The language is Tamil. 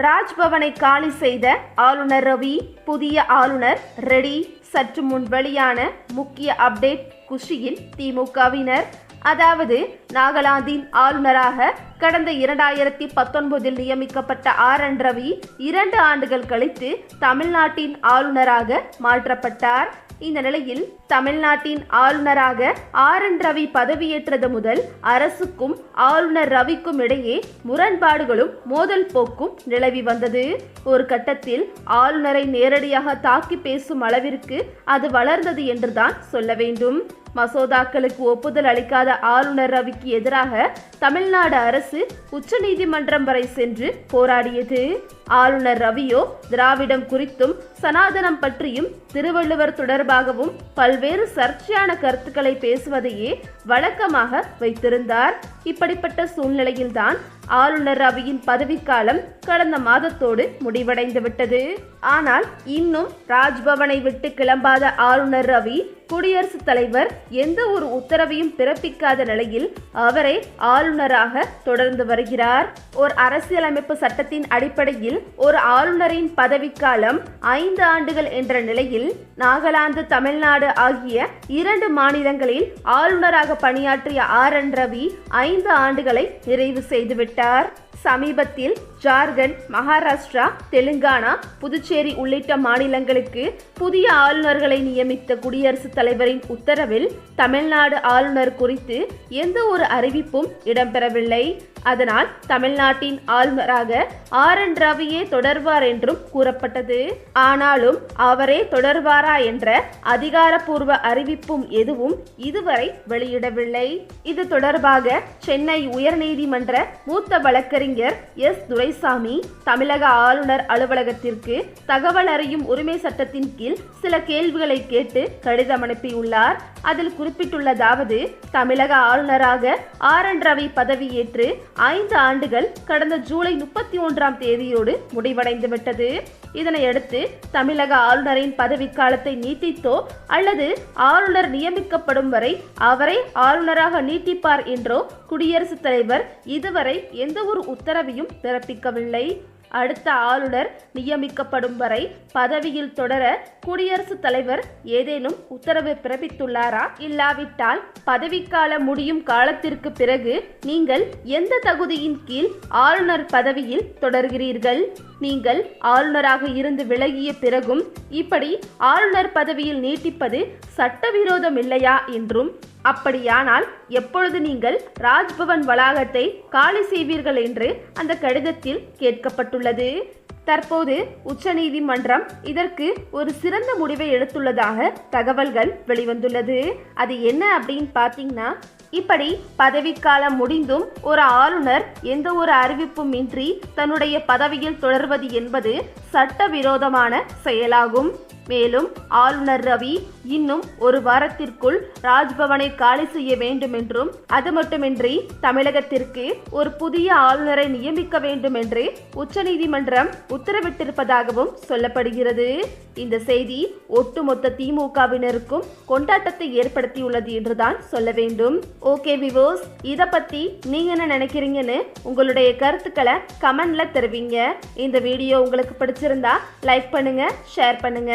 ராஜ்பவனை காலி செய்த ஆளுநர் ரவி புதிய ஆளுநர் ரெடி. சற்று முன் வெளியான முக்கிய அப்டேட் குஷியில் திமுகவினர் அதாவது நாகாலாந்தின் ஆளுநராக கடந்த இரண்டாயிரத்தி பத்தொன்பதில் நியமிக்கப்பட்ட ஆர் என் ரவி இரண்டு ஆண்டுகள் கழித்து தமிழ்நாட்டின் ஆளுநராக மாற்றப்பட்டார். இந்த நிலையில் தமிழ்நாட்டின் ஆளுநராக ஆர் என் ரவி பதவியேற்றது முதல் அரசுக்கும் ஆளுநர் ரவிக்கும் இடையே முரண்பாடுகளும் மோதல் போக்கும் நிலவி வந்தது. ஒரு கட்டத்தில் ஆளுநரை நேரடியாக தாக்கி பேசும் அளவிற்கு அது வளர்ந்தது என்றுதான் சொல்ல வேண்டும். மசோதாக்களுக்கு ஒப்புதல் அளிக்காத ஆளுநர் ரவிக்கு எதிராக தமிழ்நாடு அரசு உச்சநீதிமன்றம் வரை சென்று போராடியது. ஆளுநர் ரவியோ திராவிடம் குறித்தும் சனாதனம் பற்றியும் திருவள்ளுவர் தொடர்பாகவும் பல்வேறு சர்ச்சையான கருத்துக்களை பேசுவதையே வழக்கமாக வைத்திருந்தார். இப்படிப்பட்ட சூழ்நிலையில்தான் ஆளுநர் ரவியின் பதவிக்காலம் கடந்த மாதத்தோடு முடிவடைந்து விட்டது ஆனால் இன்னும் ராஜ்பவனை விட்டு கிளம்பாத ஆளுநர் ரவி குடியரசுத் தலைவர் எந்த ஒரு உத்தரவையும் பிறப்பிக்காத நிலையில் அவரே ஆளுநராக தொடர்ந்து வருகிறார். ஒரு அரசியலமைப்பு சட்டத்தின் அடிப்படையில் ஒரு ஆளுநரின் பதவிக்காலம் ஐந்து ஆண்டுகள் என்ற நிலையில் நாகாலாந்து தமிழ்நாடு ஆகிய இரண்டு மாநிலங்களில் ஆளுநராக பணியாற்றிய ஆர் என் ரவி ஐந்து ஆண்டுகளை நிறைவு செய்துவிட்டார். சமீபத்தில் ஜார்க்கண்ட் மகாராஷ்டிரா தெலுங்கானா புதுச்சேரி உள்ளிட்ட மாநிலங்களுக்கு புதிய ஆளுநர்களை நியமித்த குடியரசுத் தலைவரின் உத்தரவில் தமிழ்நாடு ஆளுநர் குறித்து எந்த ஒரு அறிவிப்பும் இடம்பெறவில்லை. அதனால் தமிழ்நாட்டின் ஆளுநராக ஆர். என். ரவியே தொடர்வார் என்றும் கூறப்பட்டது. ஆனாலும் அவரே தொடர்வாரா என்ற அதிகாரப்பூர்வ அறிவிப்பும் எதுவும் இதுவரை வெளியிடவில்லை. இது தொடர்பாக சென்னை உயர்நீதிமன்ற மூத்த வழக்கறிஞர் கலைஞர் எஸ். துரைசாமி தமிழக ஆளுநர் அலுவலகத்திற்கு தகவல் அறியும் உரிமை சட்டத்தின் கீழ் சில கேள்விகளை கேட்டு கடிதம் அனுப்பியுள்ளார். அதில் குறிப்பிட்டுள்ளதாவது தமிழக ஆளுநராக ஆர். என். ரவி பதவியேற்று ஐந்து ஆண்டுகள் கடந்த ஜூலை முப்பத்தி ஒன்றாம் தேதியோடு முடிவடைந்து விட்டது இதனையடுத்து தமிழக ஆளுநரின் பதவிக்காலத்தை நீட்டித்தோ அல்லது ஆளுநர் நியமிக்கப்படும் வரை அவரை ஆளுநராக நீட்டிப்பார் என்றோ குடியரசுத் தலைவர் இதுவரை எந்த ஒரு உத்தரவையும் பிறப்பிக்கவில்லை. அடுத்த ஆளுநர் நியமிக்கப்படும் வரை பதவியில் தொடர குடியரசுத் தலைவர் ஏதேனும் உத்தரவு பிறப்பித்துள்ளாரா? இல்லாவிட்டால் பதவிக்கால முடியும் காலத்திற்கு பிறகு நீங்கள் எந்த தகுதியின் கீழ் ஆளுநர் பதவியில் தொடர்கிறீர்கள்? நீங்கள் ஆளுநராக இருந்து விலகிய பிறகும் இப்படி ஆளுநர் பதவியில் நீட்டிப்பது சட்டவிரோதம் இல்லையா என்றும் அப்படியானால் எப்பொழுது நீங்கள் ராஜ்பவன் வளாகத்தை காலி செய்வீர்கள் என்று அந்த கடிதத்தில் கேட்கப்பட்டுள்ளது. தற்போது உச்சநீதிமன்றம் இதற்கு ஒரு சிறந்த முடிவை எடுத்துள்ளதாக தகவல்கள் வெளிவந்துள்ளது. அது என்ன அப்படின்னு பார்த்தீங்கன்னா இப்படி பதவிக்காலம் முடிந்தும் ஒரு ஆளுநர் எந்த ஒரு அறிவிப்பும் இன்றி தன்னுடைய பதவியில் தொடர்வது என்பது சட்டவிரோதமான செயலாகும். மேலும் ஆளுநர் ரவி இன்னும் ஒரு வாரத்திற்குள் ராஜ்பவனை காலி செய்ய வேண்டும் என்றும் அது மட்டுமின்றி தமிழகத்திற்கு ஒரு புதிய ஆளுநரை நியமிக்க வேண்டும் என்று உச்சநீதிமன்றம் உத்தரவிட்டிருப்பதாகவும் சொல்லப்படுகிறது. இந்த செய்தி ஒட்டுமொத்த திமுகவினருக்கும் கொண்டாட்டத்தை ஏற்படுத்தியுள்ளது என்றுதான் சொல்ல வேண்டும். ஓகே விவோஸ் இதை பத்தி நீங்க என்ன நினைக்கிறீங்கன்னு உங்களுடைய கருத்துக்களை கமெண்ட்ல தெரிவிங்க. இந்த வீடியோ உங்களுக்கு பிடிச்சிருந்தா லைக் பண்ணுங்க ஷேர் பண்ணுங்க.